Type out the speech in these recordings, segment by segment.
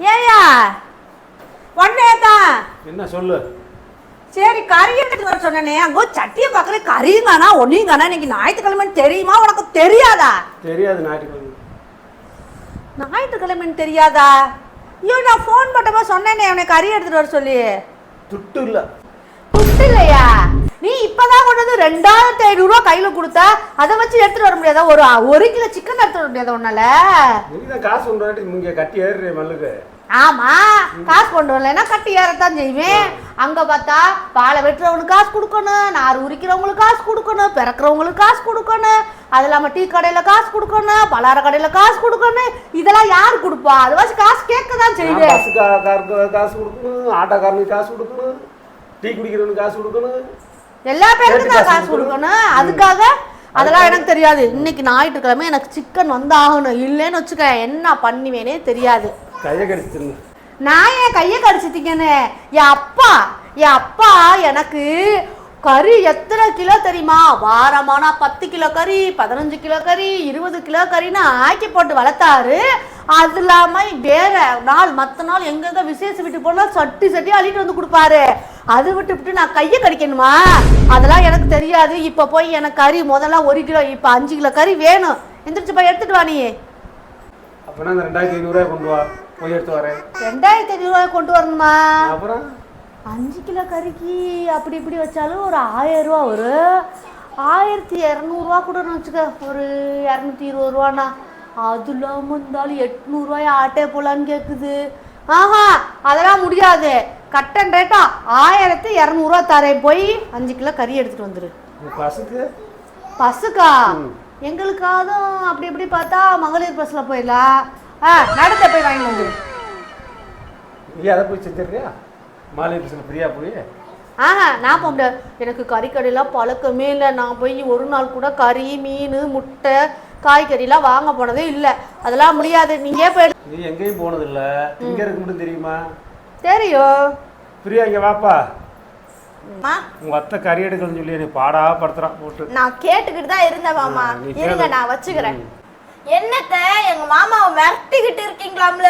ஏயா ஒன்னே தான் என்ன சொல்லு? சரி கறி எடுத்து வர சொன்னனே. அங்க சட்டியை பார்க்கற கறிங்கானா ஒன்னையும் இன்னைக்கு ஞாயிற்றுக்கிழமைன்னு தெரியுமா? உனக்கு தெரியாதா? தெரியாது ஞாயிற்றுக்கிழமை. ஞாயிற்றுக்கிழமைன்னு தெரியாதா? ஐயோ நான் ஃபோன் போட்டப்ப சொன்னேனே அவனை கறி எடுத்துட்டு வர சொல்லி. துட்டு இல்லை. நீ இப்பதான் கொண்டு வந்து ரெண்டாயிரத்தி ஐநூறு ரூபா கையில கொடுத்தா அதை வச்சு எடுத்துட்டு வர முடியாதா? ஒரு ஒரு கிலோ சிக்கன் எடுத்துட்டு வர முடியாதா உன்னால? காசு கொண்டு கட்டி ஏறுறே மல்லுக்கு. ஆமா காசு கொண்டு வரலைன்னா கட்டி ஏறத்தான் செய்வேன். அங்க பார்த்தா பாலை வெட்டுறவங்களுக்கு காசு கொடுக்கணும் நார் உரிக்கிறவங்களுக்கு காசு கொடுக்கணும் பிறக்கிறவங்களுக்கு காசு கொடுக்கணும். அது இல்லாம டீ கடையில காசு கொடுக்கணும் பலார கடையில காசு கொடுக்கணும். இதெல்லாம் யார் கொடுப்பா? அது வச்சு காசு கேட்க தான் நான் செய்வேன். காசு கொடுக்கணும் ஆட்டோக்காரனுக்கு காசு கொடுக்கணும் டீ குடிக்கிறவனுக்கு காசு கொடுக்கணும். எல்லா பேருக்கும் தான் காசு கொடுக்கணும். அதுக்காக அதெல்லாம் எனக்கு தெரியாது. இன்னைக்கு ஞாயிற்றுக்கிழமை எனக்கு சிக்கன் வந்து ஆகணும் இல்லைன்னு வச்சுக்க என்ன பண்ணுவேனே தெரியாது. கையை கடிச்சிருங்க. நான் என் கையை கடிச்சிட்டீங்கன்னு? என் அப்பா என் அப்பா எனக்கு கறி எத்தனை கிலோ தெரியுமா? வாரமானா பத்து கிலோ கறி பதினஞ்சு கிலோ கறி இருபது கிலோ கறின்னு ஆக்கி போட்டு வளர்த்தாரு. அது இல்லாம வேற நாள் மற்ற நாள் எங்கெங்க விசேஷ வீட்டுக்கு போனா சட்டி சட்டி அள்ளிட்டு வந்து கொடுப்பாரு. அது விட்டு விட்டு நான் கையை கடிக்கணுமா? அதெல்லாம் எனக்கு தெரியாது. இப்போ போய் எனக்கு கறி முதல்ல ஒரு கிலோ இப்போ அஞ்சு கிலோ கறி வேணும். எந்திரிச்சு போய் எடுத்துட்டு வா நீ. அப்போனா ரெண்டாயிரத்தி ஐநூறுரூவா கொண்டு வா. போய் எடுத்து வரேன். ரெண்டாயிரத்தி ஐநூறுரூவாய் கொண்டு வரணுமா? அப்புறம்? அஞ்சு கிலோ கறிக்கு அப்படி இப்படி வச்சாலும் ஒரு ஆயிரம் ரூபா வரும் ஆயிரத்தி இரநூறுவா கூட வச்சுக்க. ஒரு இரநூத்தி இருபது ரூபாண்ணா அது இல்லாமல் இருந்தாலும் எட்நூறுவாய் ஆட்டே போலான்னு கேட்குது ஆஹா அதெல்லாம் முடியாது. கட்டன் ரேட்டா ஆயிரத்தி இரநூறுவா தரேன். போய் அஞ்சு கிலோ கறி எடுத்துட்டு வந்துரு. உன் பஸ்ஸுக்கு பஸ்ஸுக்கா ம். எங்களுக்காதும் அப்படி இப்படி பார்த்தா மகளிர் பஸ்ஸில் போயிடலாம். ஆ நடத்த போய் வாங்கி வந்துரு. அதை போய் செஞ்சிருக்கியா மாலை பஸ்ஸில் ஃப்ரீயாக போய்? ஆஹா நான் போக முடியாது. எனக்கு கறி கடையெல்லாம் பழக்கமே இல்லை. நான் போய் ஒரு நாள் கூட கறி மீன் முட்டை காய்கறிலாம் வாங்க போனதே இல்லை. அதெல்லாம் முடியாது. நீங்க போய் நீ எங்கேயும் போனதில்ல இங்கே இருக்க மட்டும் தெரியுமா? தெரியும். பிரியா இங்கே வாப்பா. உங்கள் அத்தை கறி எடுக்கணும்னு சொல்லி என்னை பாடா படுத்துறான் போட்டு. நான் கேட்டுக்கிட்டு தான் இருந்தேன் மாமா. நீ இருங்க. நான் வச்சுக்கிறேன். என்னத்த எங்க மாமாவை மிரட்டிக்கிட்டு இருக்கீங்களாம்ல?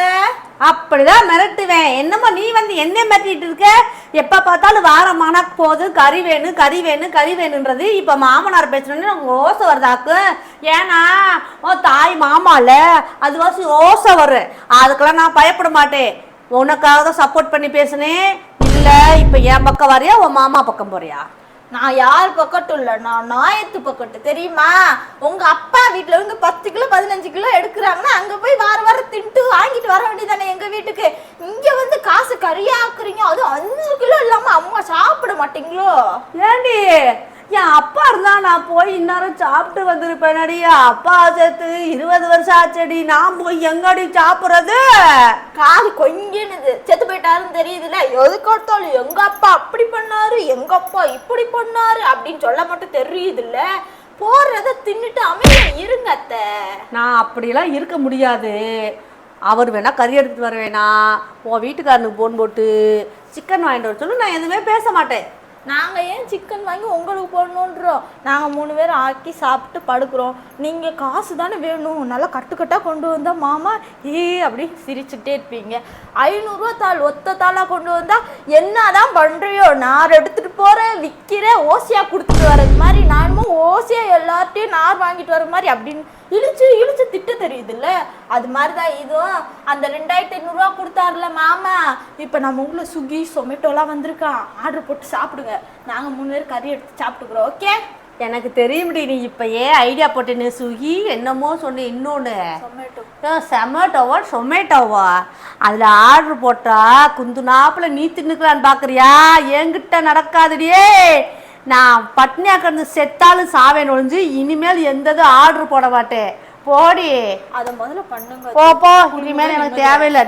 அப்படிதான் மிரட்டுவேன். என்னம்மா நீ வந்து என்ன மிரட்டிட்டு இருக்க? எப்ப பார்த்தாலும் வாரமானா போது கறி வேணும் கறி வேணும் கறி வேணுன்றது இப்ப மாமனார் பேசணும்னு எனக்கு ஓசை வருதாக்கு ஏன்னா ஓ தாய் மாமால அது வாசி ஓசை வரும் அதுக்கெல்லாம் நான் பயப்பட மாட்டேன். உனக்காக தான் சப்போர்ட் பண்ணி பேசுனேன். இல்ல இப்ப என் பக்கம் வரியா உன் மாமா பக்கம் போறியா? நான் யார் பக்கட்டும் இல்ல நான் நாயத்து பக்கட்டு தெரியுமா? உங்க அப்பா வீட்டுல இருந்து பத்து கிலோ பதினஞ்சு கிலோ எடுக்கிறாங்கன்னா அங்க போய் வார வாரம் தின்ட்டு வாங்கிட்டு வர வேண்டியதானே எங்க வீட்டுக்கு? இங்க வந்து காசு கறியாக்குறீங்க அதுவும் அஞ்சு கிலோ இல்லாம அம்மா சாப்பிட மாட்டீங்களோ? ஏண்டி? என் அப்பா இருந்தா நான் போய் இந்நேரம் சாப்பிட்டு வந்திருப்பேனடி. அப்பா சேர்த்து இருபது வருஷம் ஆச்சடி. நான் போய் எங்கடி சாப்பிட்றது? காது கொஞ்சினுது. செத்து போயிட்டாருன்னு தெரியுதுல்ல? எதுக்கு எடுத்தாலும் எங்க அப்பா அப்படி பண்ணாரு எங்க அப்பா இப்படி பண்ணாரு அப்படின்னு சொல்ல மட்டும் தெரியுதுல்ல? போறத தின்னுட்டு அமைதியா இருங்க அத்தை. நான் அப்படியெல்லாம் இருக்க முடியாது. அவர் வேணா கறி எடுத்துட்டு வர வேணாம். உன் வீட்டுக்காரனுக்கு போன் போட்டு சிக்கன் வாங்கிட்டு வர சொல்லு. நான் எதுவுமே பேச மாட்டேன். நாங்கள் ஏன் சிக்கன் வாங்கி உங்களுக்கு போடணுன்றோம்? நாங்கள் மூணு பேரும் ஆக்கி சாப்பிட்டு படுக்கிறோம். நீங்கள் காசு தானே வேணும். நல்லா கட்டுக்கட்டாக கொண்டு வந்தால் மாமா ஏ அப்படி சிரிச்சுட்டே இருப்பீங்க. ஐநூறுரூவா தாள் ஒத்த தாளாக கொண்டு வந்தால் என்ன தான் பண்ணுறியோ நான் எடுத்துகிட்டு போகிறேன் விற்கிறேன் ஓசியாக கொடுத்துட்டு வர்றது மாதிரி. நானும் ஓசியாக எல்லார்ட்டையும் நார் வாங்கிட்டு வர மாதிரி அப்படின்னு இழுச்சு இழுச்சு திட்ட தெரியுதுல்ல? அது மாதிரி தான் இதுவும். அந்த ரெண்டாயிரத்தி ஐநூறுரூவா கொடுத்தாருல மாமா? இப்போ நம்ம ஊரில் ஸ்விக்கி சொமேட்டோலாம் வந்திருக்கான். ஆர்டர் போட்டு சாப்பிடுங்க. நாங்கள் மூணு பேர் கறி எடுத்து சாப்பிட்டுக்குறோம். ஓகே? எனக்கு தெரியும்டி நீ இப்போ ஏன் ஐடியா போட்டேன்னு. சுகி என்னமோ சொன்ன இன்னொன்று சொமேட்டோ. செமட்டோவா? சொமேட்டோவா? அதில் ஆர்டர் போட்டா குந்து நாப்பில் நீ தின்னுக்கலான்னு பார்க்குறியா என்கிட்ட நடக்காதுடியே நான் பட்னியா கிடந்து செத்தாலும் சாவேன் ஒழிஞ்சு இனிமேல் எந்த இது ஆர்டர் போட மாட்டேன். போடி. அதை முதல்ல பண்ணுங்க. போ போ இனிமேல் எனக்கு தேவையில்லை.